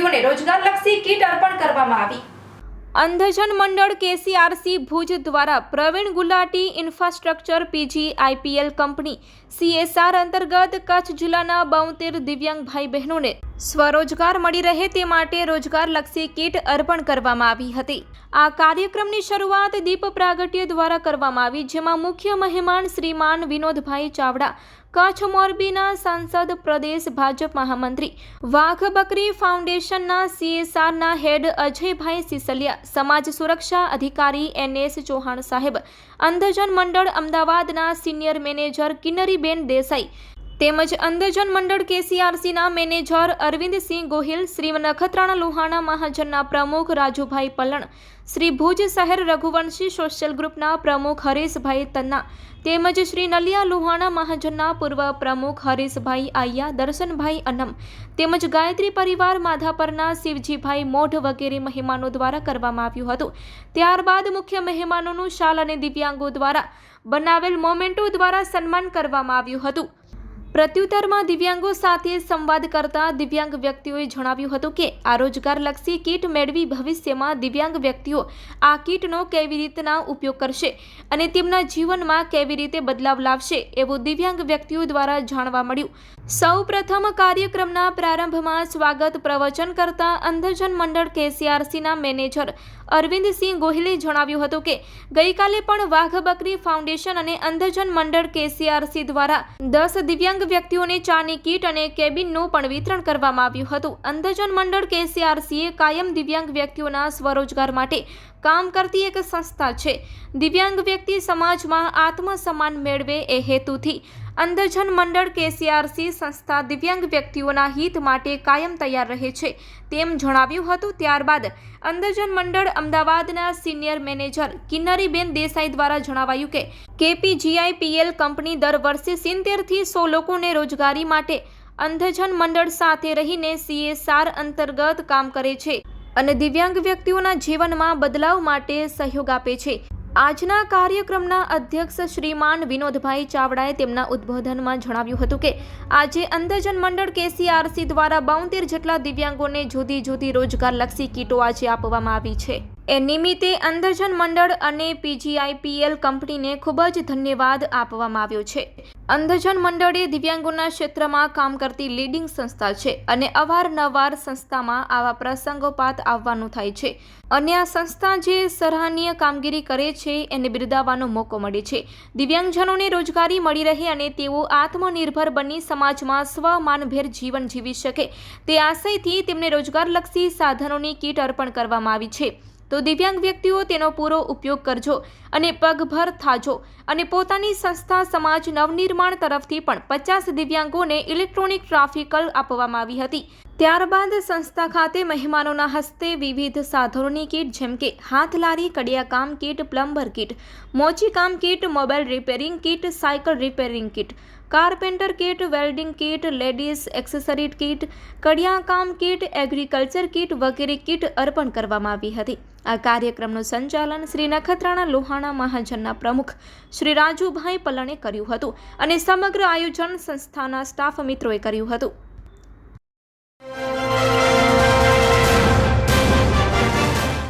વ્યક્તિઓને રોજગારલક્ષી કીટ અર્પણ કરવામાં આવી. અંધજન મંડળ કેસીઆરસી ભુજ દ્વારા Pravin Gulati infrastructure PG IPL company CSR અંતર્ગત કચ્છ જિલ્લાના બોતેર દિવ્યાંગ ભાઈ બહેનોને સ્વરોજગાર મળી રહે તે માટે રોજગારલક્ષી કીટ અર્પણ કરવામાં આવી હતી. આ કાર્યક્રમની શરૂઆત દીપ પ્રાગટ્ય દ્વારા કરવામાં આવી, જેમાં મુખ્ય મહેમાન શ્રીમાન વિનોદભાઈ ચાવડા, કચ્છ મોરબીના સાંસદ પ્રદેશ ભાજપ મહામંત્રી, વાઘ બકરી ફાઉન્ડેશનના સીએસઆરના હેડ અજયભાઈ સિસલિયા, સમાજ સુરક્ષા અધિકારી એનએસ ચૌહાણ સાહેબ, અંધજન મંડળ અમદાવાદના સિનિયર મેનેજર કિન્નરીબેન દેસાઈ તેમજ અંધજન મંડળ કેસીઆરસીના મેનેજર અરવિંદસિંહ ગોહિલ, શ્રી નખત્રાણા લોહાણા મહાજનના પ્રમુખ રાજુભાઈ પલણ, શ્રી ભુજ શહેર રઘુવંશી સોશિયલ ગ્રુપના પ્રમુખ હરેશભાઈ તન્ના, તેમજ શ્રી નલિયા લોહાણા મહાજનના પૂર્વ પ્રમુખ હરેશભાઈ આયા દર્શનભાઈ અનમ તેમજ ગાયત્રી પરિવાર માધાપરના શિવજીભાઈ મોઢ વગેરે મહેમાનો દ્વારા કરવામાં આવ્યું હતું. ત્યારબાદ મુખ્ય મહેમાનોનું શાલ અને દિવ્યાંગો દ્વારા બનાવેલ મોમેન્ટો દ્વારા સન્માન કરવામાં આવ્યું હતું. પ્રત્યુત્તરમાં દિવ્યાંગો સાથે સંવાદ કરતા દિવ્યાંગ વ્યક્તિઓએ જણાવ્યું હતું કે આ રોજગારલક્ષી કીટ મેળવી ભવિષ્યમાં દિવ્યાંગ વ્યક્તિઓ આ કીટનો કેવી રીતના ઉપયોગ કરશે અને તેમના જીવનમાં કેવી રીતે બદલાવ લાવશે એવું દિવ્યાંગ વ્યક્તિઓ દ્વારા જાણવા મળ્યું. સૌ પ્રથમ કાર્યક્રમના પ્રારંભમાં સ્વાગત પ્રવચન કરતા અંધજન મંડળ કેસીઆરસીના મેનેજર અરવિંદસિંહ ગોહિલે જણાવ્યું હતું કે ગઈકાલે પણ વાઘ બકરી ફાઉન્ડેશન અને અંધજન મંડળ કેસીઆરસી દ્વારા દસ દિવ્યાંગ વ્યક્તિઓને ચાની કીટ અને કેબિનનું પણ વિતરણ કરવામાં આવ્યું હતું. અંધજન મંડળ કેસીઆરસીએ કાયમ દિવ્યાંગ વ્યક્તિઓના સ્વરોજગાર માટે કામ કરતી એક સંસ્થા છે. દિવ્યાંગ વ્યક્તિ સમાજમાં આત્મસન્માન મેળવે એ હેતુથી અંધજન મંડળ કેસીઆરસી સંસ્થા દિવ્યાંગ વ્યક્તિઓના હિત માટે કાયમ તૈયાર રહે છે. તેમ જણાવ્યું હતું ત્યારબાદ અંધજન મંડળ અમદાવાદના સિનિયર મેનેજર કિન્નરીબેન દેસાઈ દ્વારા જણાવાયું કે કેપીજીઆઈપીએલ કંપની દર વર્ષે સિત્તેરથી સો લોકોને રોજગારી માટે અંધજન મંડળ સાથે રહીને સીએસઆર અંતર્ગત કામ કરે છે અને દિવ્યાંગ વ્યક્તિઓના જીવનમાં બદલાવ માટે સહયોગ આપે છે. આજના કાર્યક્રમના અધ્યક્ષ શ્રીમાન વિનોદભાઈ ચાવડાએ તેમના ઉદ્બોધનમાં જણાવ્યું હતું કે, આજે અંધજન મંડળ કેસીઆરસી દ્વારા બોતેર જેટલા દિવ્યાંગોને જુદી જુદી રોજગારલક્ષી કીટો આજે આપવામાં આવી છે. એ નિમિત્તે અંધજન મંડળ અને પીજીઆઈપીએલ કંપનીને ખૂબ જ ધન્યવાદ આપવામાં આવ્યો છે. અંધજન મંડળ એ દિવ્યાંગોના ક્ષેત્રમાં કામ કરતી લીડિંગ સંસ્થા છે અને અવારનવાર સંસ્થામાં આવા પ્રસંગોપાત આવવાનું થાય છે. અને આ સંસ્થા જે સરાહનીય કામગીરી કરે છે, એને બિરદાવવાનો મોકો મળે છે. દિવ્યાંગજનોને રોજગારી મળી રહે અને તેઓ આત્મનિર્ભર બની સમાજમાં સ્વમાનભેર જીવન જીવી શકે. તે આશયથી તેમને રોજગારલક્ષી સાધનોની કીટ અર્પણ કરવામાં આવી છે. તો દિવ્યાંગ વ્યક્તિઓ તેનો પૂરો ઉપયોગ કરજો અને પગભર થાજો અને પોતાની સંસ્થા સમાજ નવનિર્માણ તરફથી પણ પચાસ દિવ્યાંગોને ઇલેક્ટ્રોનિક ટ્રાફિકલ આપવામાં આવી હતી. ત્યારબાદ સંસ્થા ખાતે મહેમાનોના હસ્તે વિવિધ સાધનોની કીટ, જેમ કે હાથલારી કડિયાકામ kit, plumber kit, મોચીકામ kit, mobile repairing kit, cycle repairing kit, carpenter kit, welding kit, ladies accessory kit, કડિયાકામ kit, agriculture kit વગેરે કીટ અર્પણ કરવામાં આવી હતી. આ કાર્યક્રમનું સંચાલન શ્રી નખત્રાણા લોહાણા મહાજનના પ્રમુખ શ્રી રાજુભાઈ પલણે કર્યું હતું અને સમગ્ર આયોજન સંસ્થાના સ્ટાફ મિત્રોએ કર્યું હતું.